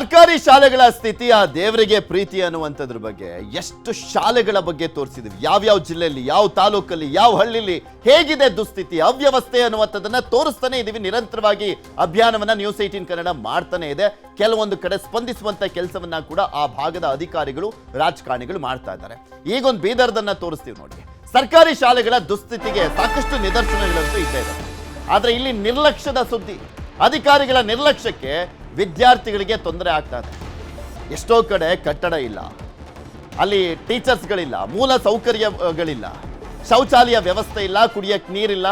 ಸರ್ಕಾರಿ ಶಾಲೆಗಳ ಸ್ಥಿತಿ, ಆ ದೇವರಿಗೆ ಪ್ರೀತಿ ಅನ್ನುವಂಥದ್ರ ಬಗ್ಗೆ ಎಷ್ಟು ಶಾಲೆಗಳ ಬಗ್ಗೆ ತೋರಿಸಿದ್ವಿ. ಯಾವ್ಯಾವ ಜಿಲ್ಲೆಯಲ್ಲಿ, ಯಾವ ತಾಲೂಕಲ್ಲಿ, ಯಾವ ಹಳ್ಳಿಲಿ ಹೇಗಿದೆ ದುಸ್ಥಿತಿ, ಅವ್ಯವಸ್ಥೆ ಅನ್ನುವಂಥದ್ದನ್ನ ತೋರಿಸ್ತಾನೆ ಇದೀವಿ. ನಿರಂತರವಾಗಿ ಅಭಿಯಾನವನ್ನ ನ್ಯೂಸ್ ಏಟೀನ್ ಕನ್ನಡ ಮಾಡ್ತಾನೆ ಇದೆ. ಕೆಲವೊಂದು ಕಡೆ ಸ್ಪಂದಿಸುವಂತ ಕೆಲಸವನ್ನ ಕೂಡ ಆ ಭಾಗದ ಅಧಿಕಾರಿಗಳು, ರಾಜಕಾರಣಿಗಳು ಮಾಡ್ತಾ ಇದ್ದಾರೆ. ಈಗೊಂದು ಬೀದರ್ದನ್ನ ತೋರಿಸ್ತೀವಿ ನೋಡಿ. ಸರ್ಕಾರಿ ಶಾಲೆಗಳ ದುಸ್ಥಿತಿಗೆ ಸಾಕಷ್ಟು ನಿದರ್ಶನಗಳಂತೂ ಇದ್ದೇ ಇದೆ. ಆದ್ರೆ ಇಲ್ಲಿ ನಿರ್ಲಕ್ಷ್ಯದ ಸುದ್ದಿ, ಅಧಿಕಾರಿಗಳ ನಿರ್ಲಕ್ಷ್ಯಕ್ಕೆ ವಿದ್ಯಾರ್ಥಿಗಳಿಗೆ ತೊಂದರೆ ಆಗ್ತಾ ಇದೆ. ಎಷ್ಟೋ ಕಡೆ ಕಟ್ಟಡ ಇಲ್ಲ. ಅಲ್ಲಿ ಟೀಚರ್ಸ್ಗಳಿಲ್ಲ, ಮೂಲ ಸೌಕರ್ಯಗಳಿಲ್ಲ, ಶೌಚಾಲಯ ವ್ಯವಸ್ಥೆ ಇಲ್ಲ ಕುಡಿಯಕ್ಕೆ ನೀರಿಲ್ಲ,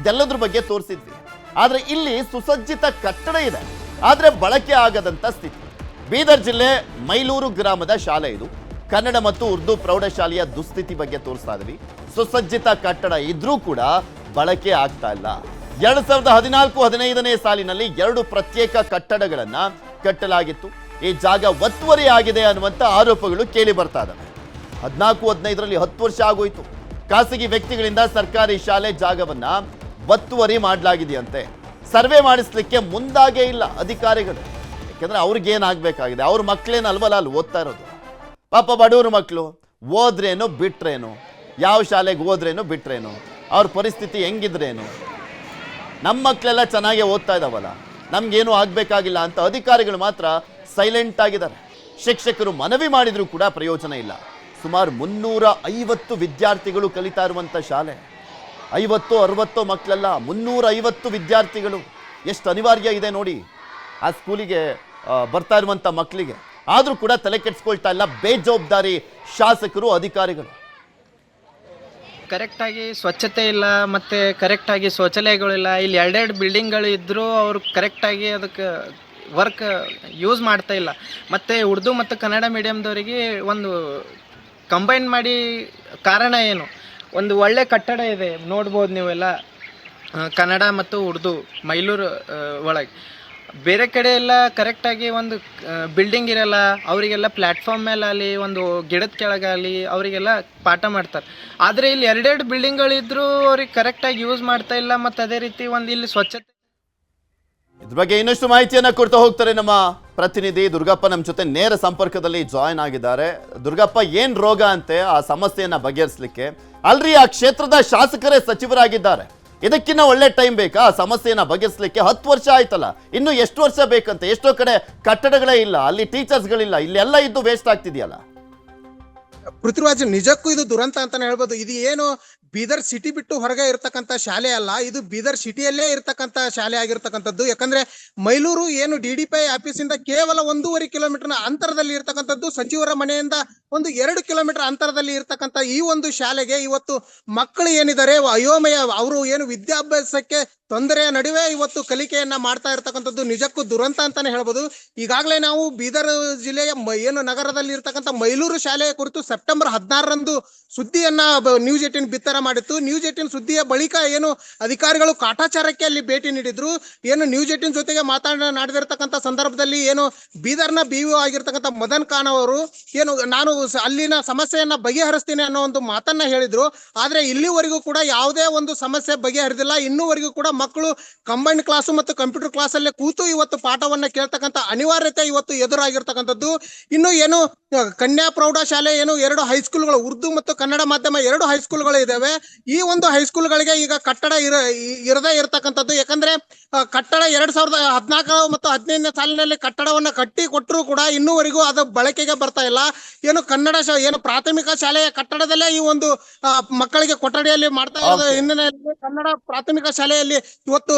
ಇದೆಲ್ಲದ್ರ ಬಗ್ಗೆ ತೋರಿಸಿದ್ವಿ. ಆದರೆ ಇಲ್ಲಿ ಸುಸಜ್ಜಿತ ಕಟ್ಟಡ ಇದೆ. ಆದರೆ ಬಳಕೆ ಆಗದಂಥ ಸ್ಥಿತಿ. ಬೀದರ್ ಜಿಲ್ಲೆ ಮೈಲೂರು ಗ್ರಾಮದ ಶಾಲೆ ಇದು. ಕನ್ನಡ ಮತ್ತು ಉರ್ದು ಪ್ರೌಢಶಾಲೆಯ ದುಸ್ಥಿತಿ ಬಗ್ಗೆ ತೋರಿಸ್ತಾ ಇದ್ವಿ. ಸುಸಜ್ಜಿತ ಕಟ್ಟಡ ಇದ್ರೂ ಕೂಡ ಬಳಕೆ ಆಗ್ತಾ ಇಲ್ಲ. ಎರಡ್ ಸಾವಿರದ ಹದಿನಾಲ್ಕು ಹದಿನೈದನೇ ಸಾಲಿನಲ್ಲಿ ಎರಡು ಪ್ರತ್ಯೇಕ ಕಟ್ಟಡಗಳನ್ನ ಕಟ್ಟಲಾಗಿತ್ತು. ಈ ಜಾಗ ಒತ್ತುವರಿ ಆಗಿದೆ ಅನ್ನುವಂಥ ಆರೋಪಗಳು ಕೇಳಿ ಬರ್ತಾ ಇದ್ದಾವೆ. ಹದಿನಾಲ್ಕು, ಹದಿನೈದರಲ್ಲಿ ಹತ್ತು ವರ್ಷ ಆಗೋಯ್ತು. ಖಾಸಗಿ ವ್ಯಕ್ತಿಗಳಿಂದ ಸರ್ಕಾರಿ ಶಾಲೆ ಜಾಗವನ್ನ ಒತ್ತುವರಿ ಮಾಡಲಾಗಿದೆಯಂತೆ. ಸರ್ವೆ ಮಾಡಿಸ್ಲಿಕ್ಕೆ ಮುಂದಾಗೇ ಇಲ್ಲ ಅಧಿಕಾರಿಗಳು. ಯಾಕಂದ್ರೆ ಅವ್ರಿಗೇನಾಗಬೇಕಾಗಿದೆ? ಅವ್ರ ಮಕ್ಕಳೇನು ಅಲ್ವಲ್ಲ ಅಲ್ಲಿ ಓದ್ತಾ ಇರೋದು? ಪಾಪ ಬಡವ್ರ ಮಕ್ಕಳು ಓದ್ರೇನು, ಬಿಟ್ರೇನು? ಯಾವ ಶಾಲೆಗೆ ಹೋದ್ರೇನು ಬಿಟ್ರೇನು? ಅವ್ರ ಪರಿಸ್ಥಿತಿ ಹೆಂಗಿದ್ರೇನು? ನಮ್ಮ ಮಕ್ಕಳೆಲ್ಲ ಚೆನ್ನಾಗೇ ಓದ್ತಾ ಇದ್ದಾವಲ್ಲ ನಮ್ಗೇನು ಆಗಬೇಕಾಗಿಲ್ಲ ಅಂತ ಅಧಿಕಾರಿಗಳು ಮಾತ್ರ ಸೈಲೆಂಟ್ ಆಗಿದ್ದಾರೆ. ಶಿಕ್ಷಕರು ಮನವಿ ಮಾಡಿದರೂ ಕೂಡ ಪ್ರಯೋಜನ ಇಲ್ಲ. ಸುಮಾರು ಮುನ್ನೂರ ಐವತ್ತು ವಿದ್ಯಾರ್ಥಿಗಳು ಕಲಿತಾ ಇರುವಂಥ ಶಾಲೆ. ಐವತ್ತು ಅರವತ್ತು ಮಕ್ಕಳೆಲ್ಲ ಮುನ್ನೂರ ಐವತ್ತು ವಿದ್ಯಾರ್ಥಿಗಳು. ಎಷ್ಟು ಅನಿವಾರ್ಯ ಇದೆ ನೋಡಿ. ಆ ಸ್ಕೂಲಿಗೆ ಬರ್ತಾ ಇರುವಂಥ ಮಕ್ಕಳಿಗೆ ಆದರೂ ಕೂಡ ತಲೆ ಕೆಡಿಸ್ಕೊಳ್ತಾ ಇಲ್ಲ, ಬೇಜವಾಬ್ದಾರಿ ಶಾಸಕರು, ಅಧಿಕಾರಿಗಳು. ಕರೆಕ್ಟಾಗಿ ಸ್ವಚ್ಛತೆ ಇಲ್ಲ, ಮತ್ತು ಕರೆಕ್ಟಾಗಿ ಶೌಚಾಲಯಗಳಿಲ್ಲ, ಇಲ್ಲಿ ಎರಡೆರಡು ಬಿಲ್ಡಿಂಗ್ಗಳು ಇದ್ದರೂ ಅವರು ಕರೆಕ್ಟಾಗಿ ಅದಕ್ಕೆ ವರ್ಕ್ ಯೂಸ್ ಮಾಡ್ತಾ ಇಲ್ಲ. ಮತ್ತು ಉರ್ದು ಮತ್ತು ಕನ್ನಡ ಮೀಡಿಯಮ್ದವರಿಗೆ ಒಂದು ಕಂಬೈನ್ ಮಾಡಿ ಕಾರಣ ಏನು? ಒಂದು ಒಳ್ಳೆ ಕಟ್ಟಡ ಇದೆ, ನೋಡ್ಬೋದು ನೀವೆಲ್ಲ. ಕನ್ನಡ ಮತ್ತು ಉರ್ದು, ಮೈಲೂರು ಒಳಗೆ. ಬೇರೆ ಕಡೆ ಎಲ್ಲ ಕರೆಕ್ಟಾಗಿ ಒಂದು ಬಿಲ್ಡಿಂಗ್ ಇರಲ್ಲ, ಅವರಿಗೆಲ್ಲ ಪ್ಲ್ಯಾಟ್ಫಾರ್ಮ್ ಮೇಲೆ ಅಲ್ಲಿ ಒಂದು ಗಿಡದ ಕೆಳಗಾಗಲಿ, ಅವರಿಗೆಲ್ಲ ಪಾಠ ಮಾಡ್ತಾರೆ. ಆದರೆ ಇಲ್ಲಿ ಎರಡೆರಡು ಬಿಲ್ಡಿಂಗ್ಗಳಿದ್ದರೂ ಅವ್ರಿಗೆ ಕರೆಕ್ಟಾಗಿ ಯೂಸ್ ಮಾಡ್ತಾ ಇಲ್ಲ, ಮತ್ತು ಅದೇ ರೀತಿ ಒಂದು ಇಲ್ಲಿ ಸ್ವಚ್ಛತೆ ಇದ್ರ ಬಗ್ಗೆ ಇನ್ನಷ್ಟು ಮಾಹಿತಿಯನ್ನು ಕೊಡ್ತಾ ಹೋಗ್ತಾರೆ ನಮ್ಮ ಪ್ರತಿನಿಧಿ ದುರ್ಗಪ್ಪ ನಮ್ಮ ಜೊತೆ ನೇರ ಸಂಪರ್ಕದಲ್ಲಿ ಜಾಯ್ನ್ ಆಗಿದ್ದಾರೆ. ದುರ್ಗಪ್ಪ, ಏನು ರೋಗ ಅಂತೆ ಆ ಸಮಸ್ಯೆಯನ್ನು ಬಗೆಹರಿಸಲಿಕ್ಕೆ? ಅಲ್ರಿ, ಆ ಕ್ಷೇತ್ರದ ಶಾಸಕರೇ ಸಚಿವರಾಗಿದ್ದಾರೆ. ಇದಕ್ಕಿನ್ನ ಒಳ್ಳೆ ಟೈಮ್ ಬೇಕಾ? ಆ ಸಮಸ್ಯೆಯನ್ನ ಬಗೆಹರಿಸಲಿಕ್ಕೆ ಹತ್ತು ವರ್ಷ ಆಯ್ತಲ್ಲ. ಇನ್ನು ಎಷ್ಟು ವರ್ಷ ಬೇಕಂತೆ? ಎಷ್ಟೋ ಕಡೆ ಕಟ್ಟಡಗಳೇ ಇಲ್ಲ, ಅಲ್ಲಿ ಟೀಚರ್ಸ್ಗಳಿಲ್ಲ ಇಲ್ಲೆಲ್ಲ ಇದ್ದು ವೇಸ್ಟ್ ಆಗ್ತಿದೆಯಲ್ಲ? ಪೃಥ್ವಿರಾಜ್, ನಿಜಕ್ಕೂ ಇದು ದುರಂತ ಅಂತಾನೆ ಹೇಳ್ಬೋದು. ಇದು ಏನು ಬೀದರ್ ಸಿಟಿ ಬಿಟ್ಟು ಹೊರಗೆ ಇರತಕ್ಕಂತ ಶಾಲೆ ಅಲ್ಲ, ಇದು ಬೀದರ್ ಸಿಟಿಯಲ್ಲೇ ಇರತಕ್ಕಂತ ಶಾಲೆ ಆಗಿರ್ತಕ್ಕಂಥದ್ದು. ಯಾಕಂದ್ರೆ ಮೈಲೂರು ಏನು ಡಿ ಡಿ ಪಿ ಆಫೀಸಿಂದ ಕೇವಲ ಒಂದೂವರೆ ಕಿಲೋಮೀಟರ್ನ ಅಂತರದಲ್ಲಿ ಇರ್ತಕ್ಕಂಥದ್ದು, ಸಚಿವರ ಮನೆಯಿಂದ ಒಂದು ಎರಡು ಕಿಲೋಮೀಟರ್ ಅಂತರದಲ್ಲಿ ಇರತಕ್ಕಂಥ ಈ ಒಂದು ಶಾಲೆಗೆ ಇವತ್ತು ಮಕ್ಕಳು ಏನಿದ್ದಾರೆ, ಅಯೋಮಯ, ಅವರು ಏನು ವಿದ್ಯಾಭ್ಯಾಸಕ್ಕೆ ತೊಂದರೆಯ ನಡುವೆ ಇವತ್ತು ಕಲಿಕೆಯನ್ನ ಮಾಡ್ತಾ ಇರ್ತಕ್ಕಂಥದ್ದು ನಿಜಕ್ಕೂ ದುರಂತ ಅಂತಾನೆ ಹೇಳ್ಬೋದು. ಈಗಾಗಲೇ ನಾವು ಬೀದರ್ ಜಿಲ್ಲೆಯ ಏನು ನಗರದಲ್ಲಿ ಇರ್ತಕ್ಕಂಥ ಮೈಲೂರು ಶಾಲೆಯ ಕುರಿತು ಸೆಪ್ಟೆಂಬರ್ ಹದಿನಾರರಂದು ಸುದ್ದಿಯನ್ನ ನ್ಯೂಸ್ ಏಟಿನ್ ಬಿತ್ತರ ಮಾಡಿತ್ತು. ನ್ಯೂಸ್ ಏಟಿನ್ ಸುದ್ದಿಯ ಬಳಿಕ ಏನು ಅಧಿಕಾರಿಗಳು ಕಾಟಾಚಾರಕ್ಕೆ ಅಲ್ಲಿ ಭೇಟಿ ನೀಡಿದ್ರು. ಏನು ನ್ಯೂಸ್ ಏಟಿನ್ ಜೊತೆಗೆ ಮಾತನಾಡಿದಿರ್ತಕ್ಕಂಥ ಸಂದರ್ಭದಲ್ಲಿ ಏನು ಬೀದರ್ನ ಬಿ ಆಗಿರ್ತಕ್ಕಂಥ ಮದನ್ ಖಾನ್ ಅವರು ಏನು ನಾನು ಅಲ್ಲಿನ ಸಮಸ್ಯೆಯನ್ನ ಬಗೆಹರಿಸ್ತೀನಿ ಅನ್ನೋ ಒಂದು ಮಾತನ್ನ ಹೇಳಿದ್ರು. ಆದ್ರೆ ಇಲ್ಲಿವರೆಗೂ ಕೂಡ ಯಾವುದೇ ಒಂದು ಸಮಸ್ಯೆ ಬಗೆಹರಿದಿಲ್ಲ. ಇನ್ನೂವರೆಗೂ ಕೂಡ ಮಕ್ಕಳು ಕಂಬೈನ್ಡ್ ಕ್ಲಾಸು ಮತ್ತು ಕಂಪ್ಯೂಟರ್ ಕ್ಲಾಸ್ ಅಲ್ಲೇ ಕೂತು ಇವತ್ತು ಪಾಠವನ್ನ ಕೇಳ್ತಕ್ಕಂಥ ಅನಿವಾರ್ಯತೆ ಇವತ್ತು ಎದುರಾಗಿರ್ತಕ್ಕಂಥದ್ದು. ಇನ್ನು ಏನು ಕನ್ಯಾ ಪ್ರೌಢಶಾಲೆ ಏನು ಎರಡು ಹೈಸ್ಕೂಲ್ಗಳು, ಉರ್ದು ಮತ್ತು ಕನ್ನಡ ಮಾಧ್ಯಮ ಎರಡು ಹೈಸ್ಕೂಲ್ಗಳು ಇದಾವೆ. ಈ ಒಂದು ಹೈಸ್ಕೂಲ್ಗಳಿಗೆ ಈಗ ಕಟ್ಟಡ ಇರ ಇರದೇ ಇರತಕ್ಕಂಥದ್ದು. ಯಾಕಂದ್ರೆ ಕಟ್ಟಡ ಎರಡ್ ಸಾವಿರದ ಹದಿನಾಲ್ಕು ಮತ್ತು ಹದಿನೈದನೇ ಸಾಲಿನಲ್ಲಿ ಕಟ್ಟಡವನ್ನ ಕಟ್ಟಿ ಕೊಟ್ಟರು ಕೂಡ ಇನ್ನೂವರೆಗೂ ಅದು ಬಳಕೆಗೆ ಬರ್ತಾ ಇಲ್ಲ. ಏನು ಕನ್ನಡ ಏನು ಪ್ರಾಥಮಿಕ ಶಾಲೆಯ ಕಟ್ಟಡದಲ್ಲೇ ಈ ಒಂದು ಮಕ್ಕಳಿಗೆ ಕೊಠಡಿಯಲ್ಲಿ ಮಾಡ್ತಾ ಇರೋದು. ಹಿನ್ನೆಲೆಯಲ್ಲಿ ಕನ್ನಡ ಪ್ರಾಥಮಿಕ ಶಾಲೆಯಲ್ಲಿ ಇವತ್ತು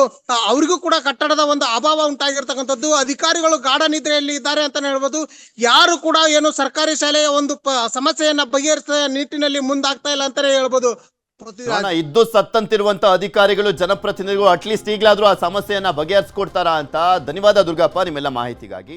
ಅವರಿಗೂ ಕೂಡ ಕಟ್ಟಡದ ಒಂದು ಅಭಾವ ಉಂಟಾಗಿರ್ತಕ್ಕಂಥದ್ದು. ಅಧಿಕಾರಿಗಳು ಗಾಢ ನಿದ್ರೆಯಲ್ಲಿ ಇದ್ದಾರೆ ಅಂತಾನೆ ಹೇಳ್ಬೋದು. ಯಾರು ಕೂಡ ಏನು ಸರ್ಕಾರಿ ಶಾಲೆಯ ಒಂದು ಸಮಸ್ಯೆಯನ್ನ ಬಗೆಹರಿಸ ನಿಟ್ಟಿನಲ್ಲಿ ಮುಂದಾಗ್ತಾ ಇಲ್ಲ ಅಂತಾನೆ ಹೇಳ್ಬೋದು. ಇದ್ದು ಸತ್ತಂತಿರುವಂತ ಅಧಿಕಾರಿಗಳು ಜನಪ್ರತಿನಿಧಿಗಳು ಅಟ್ಲೀಸ್ಟ್ ಈಗಲಾದ್ರೂ ಆ ಸಮಸ್ಯೆಯನ್ನ ಬಗೆಹರಿಸ್ಕೊಡ್ತಾರಾ ಅಂತ ಧನ್ಯವಾದ ದುರ್ಗಪ್ಪ ನಿಮ್ಮೆಲ್ಲ ಮಾಹಿತಿಗಾಗಿ.